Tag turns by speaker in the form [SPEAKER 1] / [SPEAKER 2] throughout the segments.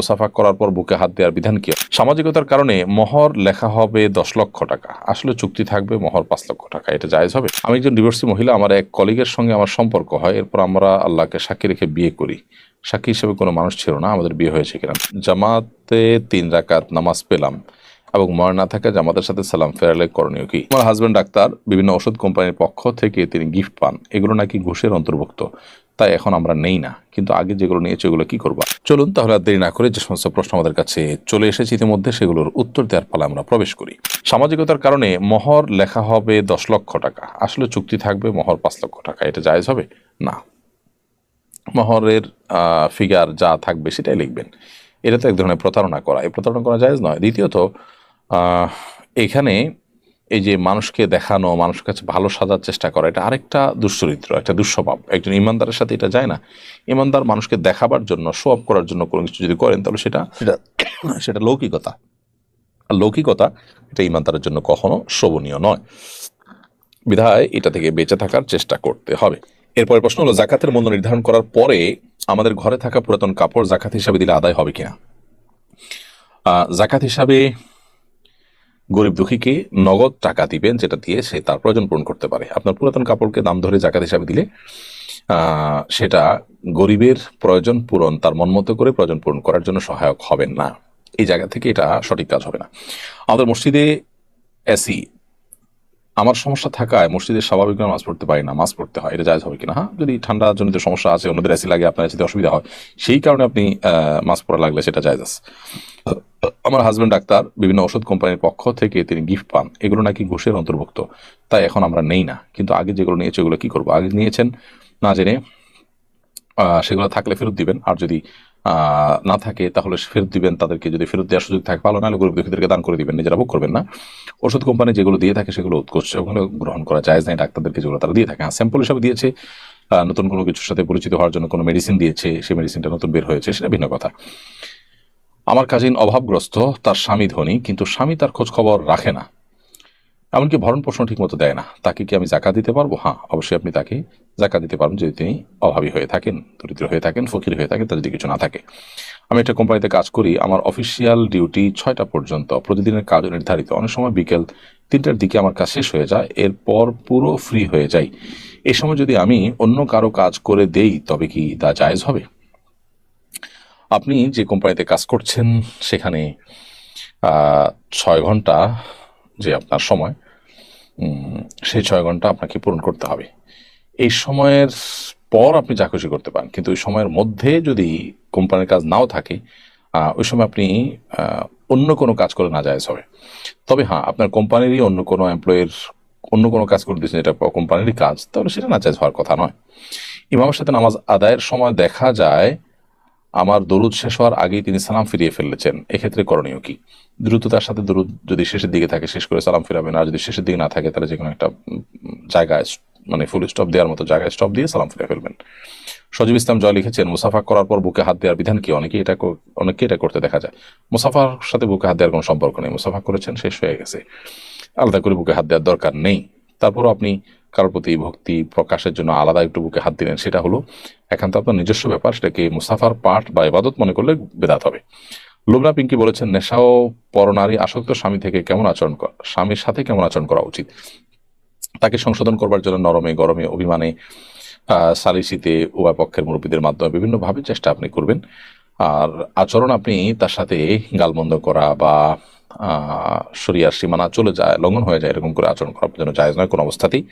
[SPEAKER 1] মুসাফা করার পর বুকে হাত দেওয়ার বিধান কি? সামাজিকতার কারণে মহর লেখা হবে দশ লক্ষ টাকা। আসলে চুক্তি থাকবে মহর পাঁচ লক্ষ টাকা। এটা জায়েজ হবে? আমি একজন ডিভোর্সি মহিলা, আমার এক কলিগের সঙ্গে আমার সম্পর্ক হয়। এরপর আমরা আল্লাহকে সাক্ষী রেখে বিয়ে করি। সাক্ষী হিসেবে কোনো মানুষ ছিল না, আমাদের বিয়ে হয়েছে কিনা? জামাতে তিন রাকাত নামাজ পেলাম এবং মর না থাকে জামাতের সাথে সালাম ফেরালে করণীয় কি? আমার হাজব্যান্ড ডাক্তার, বিভিন্ন ওষুধ কোম্পানির পক্ষ থেকে তিনি গিফট পান। এগুলো নাকি ঘুষের অন্তর্ভুক্ত। তাই এখন আমরা নেই না। কিন্তু আগে যেগুলো নিয়েছে, ওগুলো কি করবা? চলুন তাহলে আর দেরি না করে যে সমস্ত প্রশ্ন আমাদের কাছে চলে এসেছে ইতিমধ্যে, সেগুলোর উত্তর দেওয়ার ফলে আমরা প্রবেশ করি। সামাজিকতার কারণে মহর লেখা হবে দশ লক্ষ টাকা। আসলে চুক্তি থাকবে মহর পাঁচ লক্ষ টাকা। এটা জায়জ হবে? না। মহরের ফিগার যা থাকবে সেটাই লিখবেন। এটা তো এক ধরনের প্রতারণা করা। এই প্রতারণা করা জায়জ নয়। দ্বিতীয়ত এখানে এই যে মানুষকে দেখানো, মানুষের কাছে ভালো সাজার চেষ্টা করা, এটা আরেকটা দুশ্চরিত্র, একটা দুঃস্বভাব। একজন ইমানদারের সাথে এটা যায় না। ইমানদার মানুষকে দেখাবার জন্য শো অফ করার জন্য কোনো কিছু যদি করেন, তাহলে সেটা সেটা সেটা লৌকিকতা। আর লৌকিকতা এটা ইমানদারের জন্য কখনো শোভনীয় নয়। বিধায় এটা থেকে বেঁচে থাকার চেষ্টা করতে হবে। এরপরে প্রশ্ন হলো, জাকাতের মূল্য নির্ধারণ করার পরে আমাদের ঘরে থাকা পুরাতন কাপড় জাকাত হিসাবে দিলে আদায় হবে কিনা? জাকাত হিসাবে গরিব দুঃখীকে নগদ টাকা দিবেন, যেটা দিয়ে সে তার প্রয়োজন পূরণ করতে পারে। আপনার পুরাতন কাপড়কে দাম ধরে জাকাত হিসাবে দিলে সেটা গরিবের প্রয়োজন পূরণ, তার মন মতো করে প্রয়োজন পূরণ করার জন্য সহায়ক হবেন না। এই জায়গা থেকে এটা সঠিক কাজ হবে না। আমাদের মসজিদে এসি। আমার সমস্যা থাকায় মসজিদের স্বাভাবিক মাছ পড়তে পারি না মাছ পড়তে হয়। এটা জায়জ হবে কিনা? হ্যাঁ যদি ঠান্ডা জনিত সমস্যা আছে, অন্যদের এসি লাগে, আপনার এসিতে অসুবিধা হয়, সেই কারণে আপনি মাছ পড়া লাগলে সেটা জায়জ আছে। আমার হাজব্যান্ড ডাক্তার, বিভিন্ন ওষুধ কোম্পানির পক্ষ থেকে তিনি গিফট পান। এগুলো নাকি ঘুষের অন্তর্ভুক্ত। তাই এখন আমরা নেই না। কিন্তু আগে যেগুলো নিয়েছে ওগুলো কি করব? আগে নিয়েছেন, না জেনে সেগুলো থাকলে ফেরত দিবেন। আর যদি না থাকে, তাহলে ফেরত দিবেন। তাদেরকে যদি ফেরত দেওয়ার সুযোগ থাকে, ভালো, নাহলে গরিব দুঃখীদেরকে দান করে দিবেন। নিজেরা ভোগ করবেন না। ওষুধ কোম্পানি যেগুলো দিয়ে থাকে, সেগুলো উৎকর্ষ ওগুলো গ্রহণ করা যায় নাই ডাক্তারদেরকে যেগুলো তারা দিয়ে থাকে। হ্যাঁ স্যাম্পল হিসাবে দিয়েছে। নতুন কোনো কিছুর সাথে পরিচিত হওয়ার জন্য কোনো মেডিসিন দিয়েছে। সেই মেডিসিনটা নতুন বের হয়েছে, সেটা ভিন্ন কথা। আমার কাজিন অভাবগ্রস্ত, তার স্বামী ধনী, কিন্তু স্বামী তার খোঁজ খবর রাখে না। এমনকি ভরণ পোষণ ঠিক মতো দেয় না। তাকে কি আমি জাকা দিতে পারব? হ্যাঁ অবশ্যই আপনি তাকে জাকা দিতে পারবেন যদি তিনি অভাবী হয়ে থাকেন, দরিদ্র হয়ে থাকেন, ফকির হয়ে থাকেন, তার যদি কিছু না থাকে। আমি একটা কোম্পানিতে কাজ করি, আমার অফিসিয়াল ডিউটি ছয়টা পর্যন্ত, প্রতিদিনের কাজ নির্ধারিত। অনেক সময় বিকেল তিনটার দিকে আমার কাজ শেষ হয়ে যায়, এরপর পুরো ফ্রি হয়ে যাই। এ সময় যদি আমি অন্য কারও কাজ করে দেই, তবে কি তা জায়েজ হবে? আপনি যে কোম্পানিতে কাজ করছেন, সেখানে ছয় ঘণ্টা যে আপনার সময় সেই ছয় ঘণ্টা আপনাকে পূরণ করতে হবে। এই সময়ের পর আপনি যা খুশি করতে পারেন, কিন্তু ওই সময়ের মধ্যে যদি কোম্পানির কাজ নাও থাকে ওই সময় আপনি অন্য কোনো কাজ করে না যায় হবে তবে হ্যাঁ আপনার কোম্পানিরই অন্য কোনো এমপ্লয়ের অন্য কোনো কাজ করে দিচ্ছেন এটা কোম্পানিরই কাজ, তাহলে সেটা না হওয়ার কথা নয়। ইমামের সাথে নামাজ আদায়ের সময় দেখা যায় আমার দরুদ শেষ হওয়ার আগেই তিনি সালাম ফিরিয়ে ফেলেছেন। এক্ষেত্রে করণীয় কি? দ্রুততার সাথে দরুদ যদি শেষের দিকে থাকে, শেষ করে সালাম ফিরাবেন। আর যদি শেষের দিকে না থাকে, তাহলে যে কোনো একটা জায়গায় মানে ফুল স্টপ দেওয়ার মতো জায়গায় স্টপ দিয়ে সালাম ফিরে ফেলবেন। সজীব ইসলাম জয় লিখেছেন, মুসাফা করার পর বুকে হাত দেওয়ার বিধান কি? অনেকে এটা অনেকে এটা করতে দেখা যায়। মুসাফার সাথে বুকে হাত দেওয়ার কোনো সম্পর্ক নেই। মুসাফা করেছেন, শেষ হয়ে গেছে। আলাদা করে বুকে হাত দেওয়ার দরকার নেই। তারপরও আপনি কারোর প্রতি ভক্তি প্রকাশের জন্য আলাদা একটু বুকে হাত দিলেন, সেটা হলো একান্ত আপনার নিজস্ব ব্যাপার, সেটাকে মুসাফার পাঠ বা ইবাদত মনে করলে বেদাত হবে। লুবনা পিঙ্কি বলেছেন নেশা ও পরনারী আসক্ত স্বামী থেকে কেমন আচরণ স্বামীর সাথে কেমন আচরণ করা উচিত? তাকে সংশোধন করবার জন্য নরমে গরমে অভিমানে সালিসিতে উভয় পক্ষের মুরব্বীদের মাধ্যমে বিভিন্নভাবে চেষ্টা আপনি করবেন। আর আচরণ আপনি তার সাথে গালমন্দ করা বা শরিয়ার সীমানা চলে যায়, লঙ্ঘন হয়ে যায়, এরকম করে আচরণ করার জন্য জায়েজ নয় কোনো অবস্থাতেই।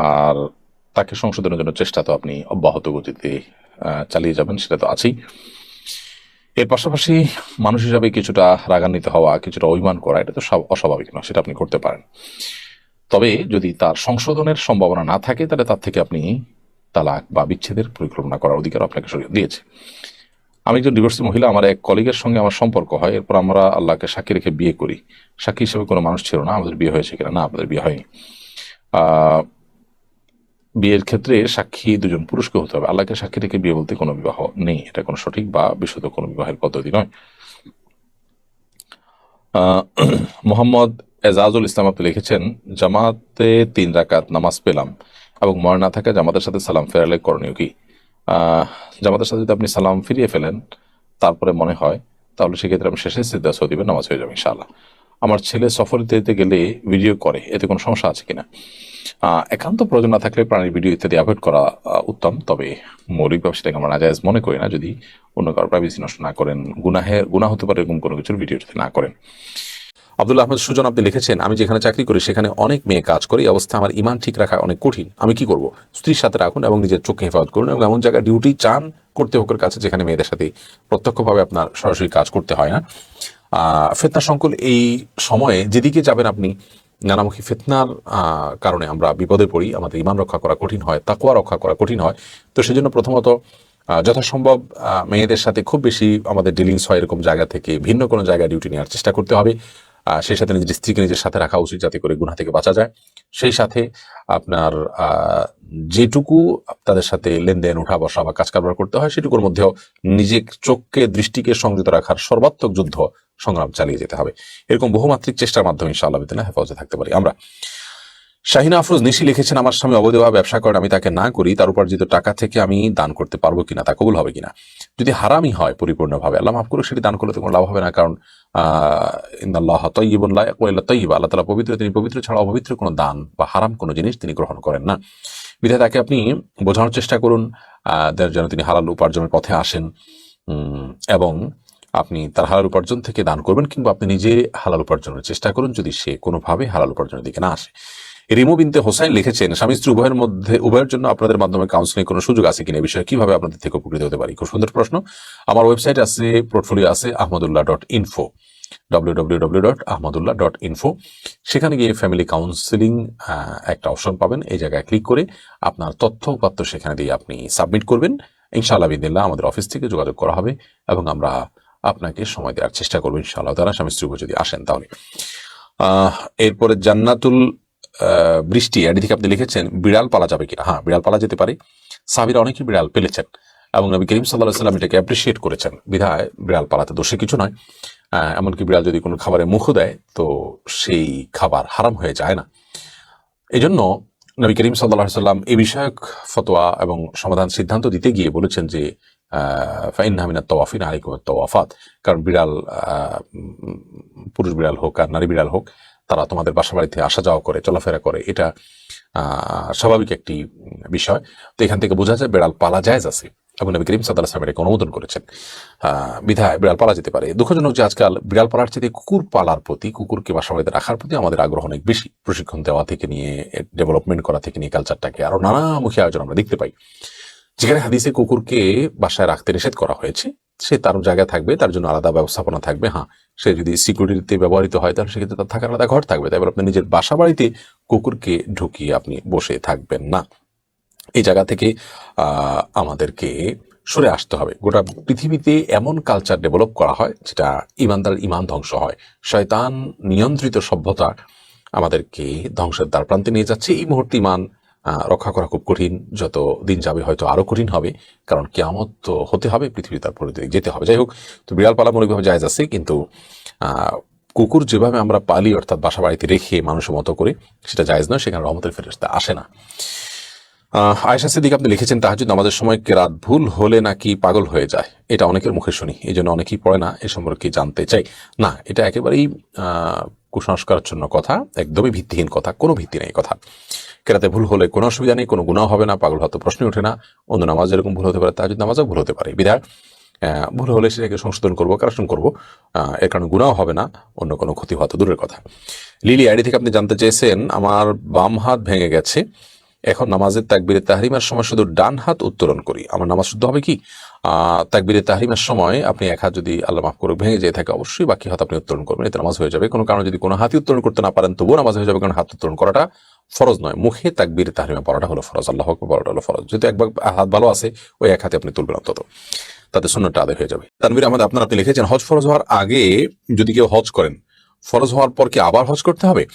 [SPEAKER 1] আর তাকে সংশোধনের জন্য চেষ্টা তো আপনি অব্যাহত গতিতে চালিয়ে যাবেন, সেটা তো আছেই। এর পাশাপাশি মানুষ হিসাবে কিছুটা রাগান্বিত হওয়া, কিছুটা অভিমান করা, এটা তো সব অস্বাভাবিক নয়, সেটা আপনি করতে পারেন। তবে যদি তার সংশোধনের সম্ভাবনা না থাকে, তাহলে তার থেকে আপনি তালাক বা বিচ্ছেদের পরিকল্পনা করার অধিকার আপনাকে শরীয়ত দিয়েছে। আমি একজন ডিভোর্সি মহিলা, আমার এক কলিগের সঙ্গে আমার সম্পর্ক হয়, এরপর আমরা আল্লাহকে সাক্ষী রেখে বিয়ে করি। সাক্ষী হিসেবে কোনো মানুষ ছিল না, আমাদের বিয়ে হয়েছে কিনা? না, আমাদের বিয়ে হয়নি। বিয়ের ক্ষেত্রে সাক্ষী দুজন পুরুষকে হতে হবে। আল্লাহকে সাক্ষী রেখে বিয়ে বলতে কোনো বিবাহ নেই। এটা কোনো সঠিক বা বিশুদ্ধ কোনো বিবাহের পদ্ধতি নয়। মোহাম্মদ এজাজুল ইসলাম আপনি লিখেছেন, জামাতে তিন রাকাত নামাজ পেলাম এবং মর না থাকে জামাতের সাথে সালাম ফেরালে করণীয় কি? জামাতের সাথে যদি আপনি সালাম ফিরিয়ে ফেলেন, তারপরে মনে হয়, তাহলে সেক্ষেত্রে আমি শেষে সিদ্ধা সৌদিবে নামাজ হয়ে যাবে ইনশাআল্লাহ। আমার ছেলে সফরে যেতে গেলে ভিডিও করে, এতে কোনো সমস্যা আছে কিনা? একান্ত প্রয়োজন না থাকলে প্রাণীর ভিডিও ইত্যাদি অ্যাভয়েড করা উত্তম। তবে মৌলিকভাবে সেটাকে আমরা নাজায়জ মনে করি না, যদি অন্য কারও প্রাইভেসি নষ্ট না করেন, গুনাহ হতে পারে এরকম কোনো কিছুর ভিডিও না করেন। আব্দুল্লাহ আহমদ সুজন আপনি লিখেছেন, আমি যেখানে চাকরি করি, সেখানে অনেক মেয়ে কাজ করে অবস্থা আমার ইমান ঠিক রাখা অনেক কঠিন। আমি কি করব? স্ত্রীর সাথে রাখুন এবং নিজের চোখে হেফাজত করুন এবং এমন জায়গায় ডিউটি চান করতে হোকের কাছে, যেখানে মেয়েদের সাথে প্রত্যক্ষভাবে আপনার সরাসরি কাজ করতে হয় না। ফেতনা সংকুল এই সময়ে যেদিকে যাবেন আপনি নানামুখী ফেতনার কারণে আমরা বিপদে পড়ি, আমাদের ইমান রক্ষা করা কঠিন হয় তাকুয়া রক্ষা করা কঠিন হয়। তো সেজন্য প্রথমত যথাসম্ভব মেয়েদের সাথে খুব বেশি আমাদের ডিলিংস হয় এরকম জায়গা থেকে, ভিন্ন কোনো জায়গায় ডিউটি নেওয়ার চেষ্টা করতে হবে। সেই সাথে নিজের স্ত্রীকে নিজের সাথে রাখা উচিত যাতে করে গুণা থেকে বাঁচা যায়। সেই সাথে আপনার যেটুকু তাদের সাথে লেনদেন উঠা বসা বা কাজ কারবার করতে হয়, সেটুকুর মধ্যেও নিজের চোখকে, দৃষ্টিকে সংযত রাখার সর্বাত্মক যুদ্ধ সংগ্রাম চালিয়ে যেতে হবে। এরকম বহুমাত্রিক চেষ্টার মাধ্যমে ইনশাআল্লাহ বিদিনা হেফাজতে থাকতে পারি। আমরা শাহিনা আফরোজ নিশি লিখেছেন, আমার স্বামী অবৈধভাবে ব্যবসা করেন, আমি তাকে না করি, তার উপার্জিত টাকা থেকে আমি দান করতে পারব কিনা, তা কবুল হবে কিনা? যদি হারামি হয় পরিপূর্ণভাবে, আল্লাহ মাফ করুক, সেটি দান করলে তো কোনো লাভ হবে না, কারণ ইন্দাল্লাহ তৈবন তৈবা আল্লাহ তালা পবিত্র, তিনি পবিত্র ছাড়া অপবিত্র কোনো দান বা হারাম কোনো জিনিস তিনি গ্রহণ করেন না। বিধায় তাকে আপনি বোঝানোর চেষ্টা করুন যেন তিনি হালাল উপার্জনের পথে আসেন এবং আপনি তার হালাল উপার্জন থেকে দান করবেন, কিংবা আপনি নিজে হালাল উপার্জনের চেষ্টা করুন, যদি সে কোনোভাবে হালাল উপার্জনের দিকে না আসে। রিমু বিনতে হোসাইন লিখেছেন, স্বামী স্ত্রী উভয়ের মধ্যে, উভয়ের জন্য আপনাদের মাধ্যমে কাউন্সিলিং কোনো সুযোগ আছে কিনা? বিষয়ে কীভাবে আপনাদের থেকে উপকৃত হতে পারি? খুব সুন্দর প্রশ্ন। আমার ওয়েবসাইট আছে পোর্টফোলিও আছে আহমদুল্লাহ ডট ইনফো ইনফো সেখানে গিয়ে ফ্যামিলি কাউন্সিলিং একটা অপশন পাবেন। এই জায়গায় ক্লিক করে আপনার তথ্য উপাত্ত সেখানে দিয়ে আপনি সাবমিট করবেন। ইনশাআল্লাহ বিদিল্লাহ আমাদের অফিস থেকে যোগাযোগ করা হবে এবং আমরা আপনাকে সময় দেওয়ার চেষ্টা করব ইনশাআল্লাহ তারা স্বামী স্ত্রী যদি আসেন তাহলে। এরপরে জান্নাতুল বৃষ্টি এটি থেকে আপনি লিখেছেন, বিড়াল পালা যাবে কিনা? হ্যাঁ বিড়াল পালা যেতে পারে। সাবিরা অনেকেই বিড়াল পেলেছেন এবং নবী করিম সাল্লাহ সাল্লাম এটাকে অ্যাপ্রিসিয়েট করেছেন। বিধায় বিড়াল পালাতে দোষে কিছু নয়। এমনকি বিড়াল যদি কোনো খাবারে মুখও দেয়, তো সেই খাবার হারাম হয়ে যায় না। এই জন্য নবী করিম সাল্লাহ সাল্লাম এই বিষয়ক ফতোয়া এবং সমাধান সিদ্ধান্ত দিতে গিয়ে বলেছেন যে ফাইন হামিনা তওয়াফিন আলিকুম তওয়াফাত কারণ বিড়াল পুরুষ বিড়াল হোক আর নারী বিড়াল হোক তারা তোমাদের বাসা বাড়িতে আসা যাওয়া করে, চলাফেরা করে, এটা স্বাভাবিক একটি বিষয়। তো এখান থেকে বোঝা যায় বিড়াল পালা জায়েজ আছে। এবং নবী করিম সাল্লাহ সাল্লাম এটাকে অনুমোদন করেছেন। বিধায় বিড়াল পালা যেতে পারে। দুঃখজনক যে আজকাল বিড়াল পালার চেয়ে কুকুর পালার প্রতি, কুকুরকে বাসা বাড়িতে রাখার প্রতি আমাদের আগ্রহ অনেক বেশি। প্রশিক্ষণ দেওয়া থেকে নিয়ে ডেভেলপমেন্ট করা থেকে নিয়ে কালচারটাকে আরও নানামুখী আয়োজন আমরা দেখতে পাই। যেখানে হাদিসে কুকুরকে বাসায় রাখতে নিষেধ করা হয়েছে, সে তার জায়গায় থাকবে, তার জন্য আলাদা ব্যবস্থাপনা থাকবে। হ্যাঁ সে যদি সিকিউরিটিতে ব্যবহৃত হয়, তাহলে সেক্ষেত্রে তার থাকার আলাদা ঘর থাকবে। তাই বলে আপনি নিজের বাসা বাড়িতে কুকুরকে ঢুকিয়ে আপনি বসে থাকবেন না। এই জায়গা থেকে আমাদেরকে সরে আসতে হবে। গোটা পৃথিবীতে এমন কালচার ডেভেলপ করা হয়, যেটা ইমানদার ইমান ধ্বংস হয়। শয়তান নিয়ন্ত্রিত সভ্যতা আমাদেরকে ধ্বংসের দ্বার প্রান্তে নিয়ে যাচ্ছে। এই মুহূর্তে ইমান রক্ষা করা খুব কঠিন যত দিন যাবে হয়তো আরও কঠিন হবে কারণ কেয়ামত তো হতে হবে পৃথিবী তার যেতে হবে। যাই হোক তো বিড়াল পালা মৌলিকভাবে জায়জ আছে কিন্তু কুকুর যেভাবে আমরা পালি অর্থাৎ বাসা বাড়িতে রেখে মানুষের মতো করে সেটা জায়েজ নয় সেখানে রহমতের ফেরস্তা আসে না। আয়েশা সিদ্দিক আপনি লিখেছেন তাহাজুদ নামাজের সময় কেরাত ভুল হলে নাকি পাগল হয়ে যায়? এটা অনেকের মুখে শুনি এই জন্য অনেকেই পড়ে না এ সম্পর্কে জানতে চাই। না এটা একেবারেই আহ, জন্য কথা একদমই ভিত্তিহীন কথা কোনো ভিত্তি নেই কথা। কেরাতে ভুল হলে কোনো অসুবিধা নেই, কোনো গুণাও হবে না, পাগল হয়তো প্রশ্নই ওঠে না। অন্য নামাজ যেরকম ভুল হতে পারে তাহাজুদ নামাজও ভুল হতে পারে। বিধায় ভুল হলে সেটাকে সংশোধন করব, কারেকশন করব। এর কারণে গুণাও হবে না, অন্য কোনো ক্ষতি হওয়া তো দূরের কথা। লিলি, আইডি থেকে আপনি জানতে চেয়েছেন, আমার বাম হাত ভেঙে গেছে। এখন নামাজের তাকবিরে তাহরিমার সময় শুধু ডান হাত উত্তোলন করি। আমার নামাজ শুদ্ধ হবে কি? তাকবিরে তাহরিমার সময় আপনি এক হাত যদি আল্লাহ মাফ করে ভেঙে যেয়ে থাকে, অবশ্যই বাকি হাত আপনি উত্তোলন করবেন, এতে নামাজ হয়ে যাবে। কোনো কারণে যদি কোনো হাতই উত্তোলন করতে না পারেন, তবুও নামাজ হয়ে যাবে, কারণ হাত উত্তোলন করাটা ফরজ নয়। মুখে তাকবির তাহরিমা পড়াটা হলো ফরজ। আল্লাহ বলাটা হলো ফরজ। যেহেতু একবার হাত ভালো আছে, ওই এক হাতে আপনি তুলবেন অন্তত। তাতে শূন্যটা আদায় হয়ে যাবে। তানবির আমাদের আপনার আপনি লিখেছেন, হজ ফরজ হওয়ার আগে যদি কেউ হজ করেন, ফরজ হওয়ার পর কি আবার হজ করতে হবে?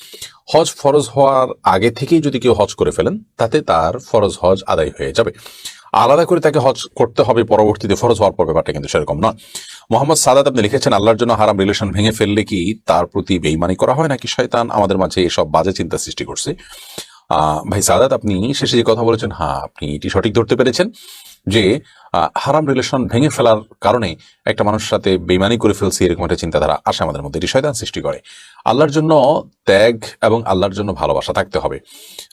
[SPEAKER 1] হজ ফরজ হওয়ার আগে থেকেই যদি কেউ হজ করে ফেলেন, তাতে তার ফরজ হজ আদায় হয়ে যাবে। আলাদা করে তাকে হজ করতে হবে পরবর্তীতে, ফরজ হওয়ার পর ব্যাপারটা কিন্তু সেরকম নয়। মোহাম্মদ সাদাত আপনি লিখেছেন, আল্লাহর জন্য হারাম রিলেশন ভেঙে ফেললে কি তার প্রতি বেইমানি করা হয় নাকি শয়তান? আমাদের মাঝে এসব বাজে চিন্তা সৃষ্টি করছে। ভাই সাদাত, আপনি শেষে যে কথা বলেছেন হ্যাঁ আপনি এটি সঠিক ধরতে পেরেছেন যে
[SPEAKER 2] হারাম রিলেশন ভেঙে ফেলার কারণে একটা মানুষের সাথে বেমানি করে ফেলছি, এরকম একটা চিন্তাধারা আসে আমাদের মধ্যে, এটি শয়তান সৃষ্টি করে। আল্লাহর জন্য ত্যাগ এবং আল্লাহর জন্য ভালোবাসা থাকতে হবে।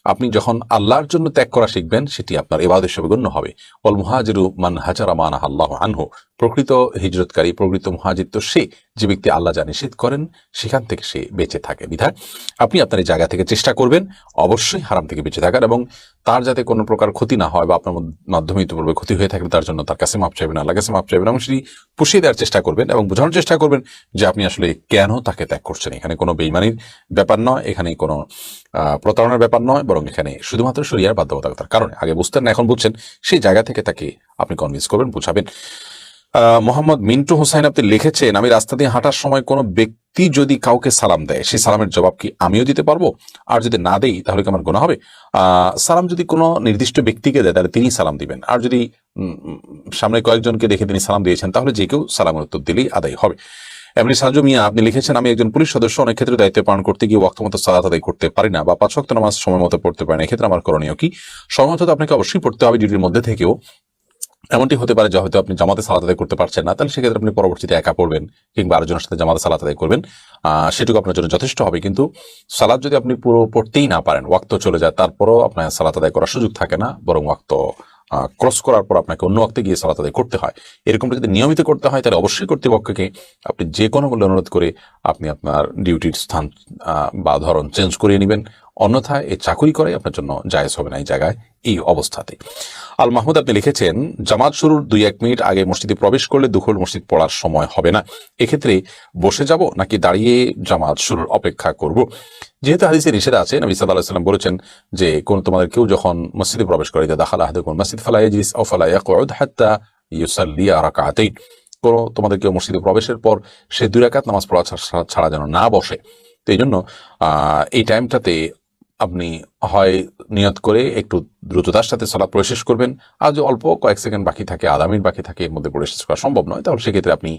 [SPEAKER 2] আপনি যখন আল্লাহর জন্য ত্যাগ করা শিখবেন, সেটি আপনার এবাদ হিসেবে গণ্য হবে। ওল মুহাজিরু মান হাজারা মান আল্লাহ আনহু। প্রকৃত হিজরতকারী, প্রকৃত মুহাজির তো সে, যে ব্যক্তি আল্লাহ যা নিষেধ করেন, সেখান থেকে সে বেঁচে থাকে। বিধায়, আপনি আপনার এই জায়গা থেকে চেষ্টা করবেন, অবশ্যই হারাম থেকে বেঁচে থাকার এবং তার যাতে কোনো প্রকার ক্ষতি না হয় বা আপনার মধ্য- মাধ্যমে ইতিপূর্বে ক্ষতি হয়ে থাকলে তার জন্য তার কাছে মাপ চাইবেন আল্লাহ কাছে মাপ চাইবেন এবং সেটি পুষিয়ে দেওয়ার চেষ্টা করবেন এবং বোঝানোর চেষ্টা করবেন যে আপনি আসলে কেন তাকে ত্যাগ করছেন। এখানে কোনো বেইমানির ব্যাপার নয়, এখানে কোনো প্রতারণার ব্যাপার নয়, বরং এখানে শুধুমাত্র শরিয়ার বাধ্যবাধকতার কারণে। আগে বুঝতেন না, এখন বুঝছেন, সেই জায়গা থেকে তাকে আপনি কনভিন্স করবেন, বুঝাবেন। মোহাম্মদ মিন্টু হোসাইন আপনি লিখেছেন, আমি রাস্তা দিয়ে হাঁটার সময় কোনো ব্যক্তি যদি কাউকে সালাম দেয়, সেই সালামের জবাব কি আমিও দিতে পারব? আর যদি না দেই, তাহলে কি আমার গোনা হবে? সালাম যদি কোনো নির্দিষ্ট ব্যক্তিকে দেয়, তাহলে তিনি সালাম দিবেন। আর যদি সামনে কয়েকজনকে দেখে তিনি সালাম দিয়েছেন, তাহলে যে কেউ সালামের উত্তর দিলেই আদায় হবে। এমনি সাজু মিয়া, আপনি লিখেছেন, আমি একজন পুলিশ সদস্য, অনেক ক্ষেত্রে দায়িত্ব পালন করতে গিয়ে ওয়াক্ত মতো সালাত আদায় করতে পারি না, বা পাঁচ নামাজ সময় মতো পড়তে পারি না, এক্ষেত্রে আমার করণীয় কি? সময় মতো আপনাকে অবশ্যই পড়তে হবে ডিউটির মধ্যে থেকেও। এমনটি হতে পারে যে হয়তো আপনি জামাতে সালাত আদায় করতে পারছেন না, তাহলে সেক্ষেত্রে আপনি পরবর্তীতে একা পড়বেন, কিংবা আরেকজনের সাথে জামাতে সালাত আদায় করবেন। সেটুকু আপনার জন্য যথেষ্ট হবে, কিন্তু সালাদ যদি আপনি পুরো পড়তেই না পারেন, ওয়াক্ত চলে যায়, তারপরও আপনার সালাত আদায় করার সুযোগ থাকে না, বরং ওয়াক্ত ক্রস করার পর আপনাকে অন্য ওয়াক্তে গিয়ে সালাত আদায় করতে হয়। এরকমটা যদি নিয়মিত করতে হয়, তাহলে অবশ্যই কর্তৃপক্ষকে আপনি যে কোনো মূল্যে অনুরোধ করে আপনি আপনার ডিউটির স্থান বা ধরন চেঞ্জ করিয়ে নেবেন। অন্যথায় এই চাকুরি করাই আপনার জন্য জায়েজ হবে না এই জায়গায়, এই অবস্থাতে। আল মাহমুদ, আপনি লিখেছেন, জামাত শুরুর দুই এক মিনিট আগে মসজিদে প্রবেশ করলে দুখল মসজিদ পড়ার সময় হবে না। এক্ষেত্রে বসে যাব নাকি দাঁড়িয়ে জামাত শুরুর অপেক্ষা করব? যেহেতু হাদিসে নিষেধ আছে, নবী সাল্লাহ বলেছেন যে, কোন তোমাদের কেউ যখন মসজিদে প্রবেশ করে দাখাল কোন মসজিদ, ফালা ইয়াজলিস আও ফালা ইয়াকউদ হাত্তা ইউসাল্লি রাকাতাইন। কোন তোমাদের কেউ মসজিদে প্রবেশের পর সে দুই রাকাত নামাজ পড়া ছাড়া যেন না বসে। তো এই জন্য এই টাইমটাতে আপনি হয় নিয়ত করে একটু দ্রুততার সাথে সলাপ প্রশেষ করবেন। আর যে অল্প কয়েক সেকেন্ড বাকি থাকে, আধা মিনিট বাকি থাকে, এর মধ্যে প্রবেশ করা সম্ভব নয়। তাহলে সেক্ষেত্রে আপনি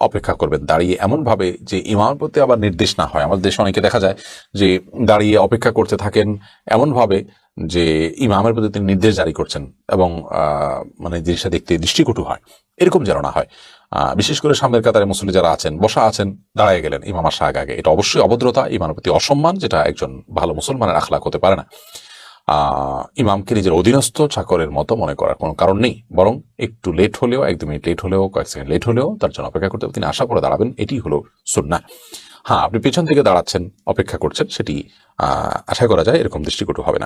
[SPEAKER 2] অপেক্ষা করবেন। দাঁড়িয়ে এমনভাবে যে ইমামের প্রতি আবার নির্দেশ না হয়। আমাদের দেশে অনেকে দেখা যায় যে দাঁড়িয়ে অপেক্ষা করতে থাকেন এমন ভাবে যে ইমামের প্রতি তিনি নির্দেশ জারি করছেন এবং মানে জিনিসটা দেখতে দৃষ্টিকটু হয়, এরকম যেন না হয়। বিশেষ করে সামনের কাতারে মুসল্লি যারা আছেন, বসা আছেন, দাঁড়ায় গেলেন ইমাম আসা আগে আগে। এটা অবশ্যই অভদ্রতা, ইমামের প্রতি অসম্মান, যেটা একজন ভালো মুসলমানের আখলাক হতে পারে না। ইমামকে নিজের অধীনস্থ চাকরের মতো মনে করার কোনো কারণ নেই। বরং একটু লেট হলেও এক দু মিনিট লেট হলেও, কয়েক সেকেন্ড লেট হলেও তার জন্য অপেক্ষা করতে তিনি আশা করে দাঁড়াবেন, এটি হলো সুন্না হ্যাঁ আপনি পেছন থেকে দাঁড়াচ্ছেন, অপেক্ষা করছেন, সেটি আশা করা যায় এরকম দৃষ্টিকটু হবে না।